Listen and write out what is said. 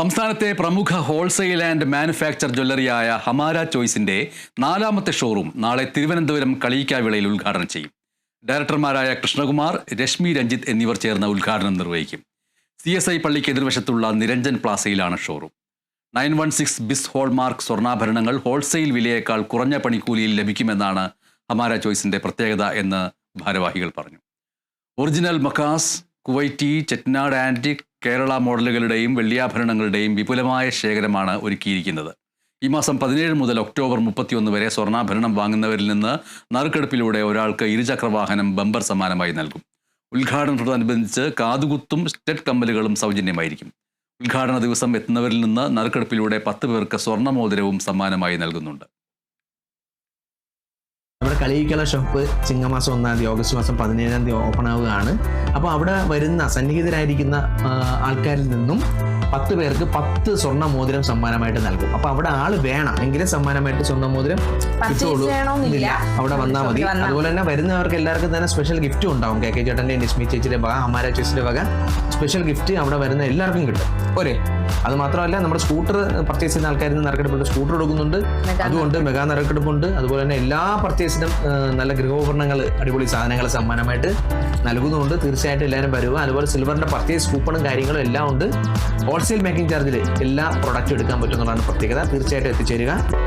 സംസ്ഥാനത്തെ പ്രമുഖ wholesale and manufacture ജ്വല്ലറിയായ Hamara ചോയ്സിന്റെ നാലാമത്തെ ഷോറൂം നാളെ തിരുവനന്തപുരം കളിയിക്കാവിളയിൽ ഉദ്ഘാടനം ചെയ്യും. ഡയറക്ടർമാരായ കൃഷ്ണകുമാർ രശ്മി രഞ്ജിത്ത് എന്നിവർ ചേർന്ന് ഉദ്ഘാടനം നിർവഹിക്കും. സി എസ് ഐ പള്ളിക്ക് എതിർവശത്തുള്ള Niranjan പ്ലാസയിലാണ് showroom. Nine one six BIS hallmark സ്വർണാഭരണങ്ങൾ wholesale വിലയേക്കാൾ കുറഞ്ഞ പണിക്കൂലിയിൽ ലഭിക്കുമെന്നാണ് ഹമാര ചോയ്സിന്റെ പ്രത്യേകത എന്ന് ഭാരവാഹികൾ പറഞ്ഞു. ഒറിജിനൽ മക്കാസ് കുവൈറ്റി ചെറ്റ്നാട് ആന്റിക് കേരള മോഡലുകളുടെയും വെള്ളിയാഭരണങ്ങളുടെയും വിപുലമായ ശേഖരമാണ് ഒരുക്കിയിരിക്കുന്നത്. ഈ മാസം പതിനേഴ് മുതൽ ഒക്ടോബർ മുപ്പത്തിയൊന്ന് വരെ സ്വർണാഭരണം വാങ്ങുന്നവരിൽ നിന്ന് നറുക്കെടുപ്പിലൂടെ ഒരാൾക്ക് ഇരുചക്രവാഹനം ബമ്പർ സമ്മാനമായി നൽകും. ഉദ്ഘാടനത്തോടനുബന്ധിച്ച് കാതുകുത്തും സ്റ്റെഡ് കമ്പലുകളും സൗജന്യമായിരിക്കും. ഉദ്ഘാടന ദിവസം എത്തുന്നവരിൽ നിന്ന് നറുക്കെടുപ്പിലൂടെ പത്ത് പേർക്ക് സ്വർണമോതിരവും സമ്മാനമായി നൽകുന്നുണ്ട്. നമ്മുടെ കളിയിക്കല ഷോപ്പ് ചിങ്ങമാസം ഒന്നാം തീയതി ഓഗസ്റ്റ് മാസം പതിനേഴാം തീയതി ഓപ്പൺ ആവുകയാണ്. അപ്പോൾ അവിടെ വരുന്ന സന്നിഹിതരായിരിക്കുന്ന ആൾക്കാരിൽ നിന്നും പത്ത് പേർക്ക് പത്ത് സ്വർണ മോതിരം സമ്മാനമായിട്ട് നൽകും. അപ്പൊ അവിടെ ആൾ വേണം. എങ്കിലും സമ്മാനമായിട്ട് സ്വർണ മോതിരം കിട്ടുള്ളൂ. അവിടെ വന്നാൽ മതി. അതുപോലെ തന്നെ വരുന്നവർക്ക് എല്ലാവർക്കും തന്നെ സ്പെഷ്യൽ ഗിഫ്റ്റും ഉണ്ടാവും. കെ കെ ചേട്ടന്റെയും നിസ്മി ചേച്ചിയുടെ വക അമാര ചേച്ചിയുടെ വക. സ്പെഷ്യൽ ഗിഫ്റ്റ് അവിടെ വരുന്ന എല്ലാവർക്കും കിട്ടും. പോരെ അത് മാത്രമല്ല നമ്മുടെ സ്കൂട്ടർ പർച്ചേസ് ചെയ്യുന്ന ആൾക്കാരിൽ നിന്ന് നറുക്കെടുപ്പുണ്ട്. സ്കൂട്ടർ എടുക്കുന്നുണ്ട്. അതുകൊണ്ട് മെഗാ നറുക്കെടുപ്പുണ്ട്. അതുപോലെ തന്നെ എല്ലാ പർച്ചേസിനും ആ, നല്ല ഗൃഹോപകരണങ്ങൾ അടിപൊളി സാധനങ്ങൾ സമ്മാനമായിട്ട് നൽകുന്നുണ്ട്. തീർച്ചയായിട്ടും എല്ലാവരും വരിക. അതുപോലെ സിൽവറിന്റെ പർച്ചേസ് കൂപ്പണും കാര്യങ്ങളും എല്ലാം ഉണ്ട്. ഹോൾസെയിൽ മേക്കിംഗ് ചാർജിൽ എല്ലാ പ്രൊഡക്റ്റും എടുക്കാൻ പറ്റുന്നതാണ് പ്രത്യേകത. തീർച്ചയായിട്ടും എത്തിച്ചേരുക.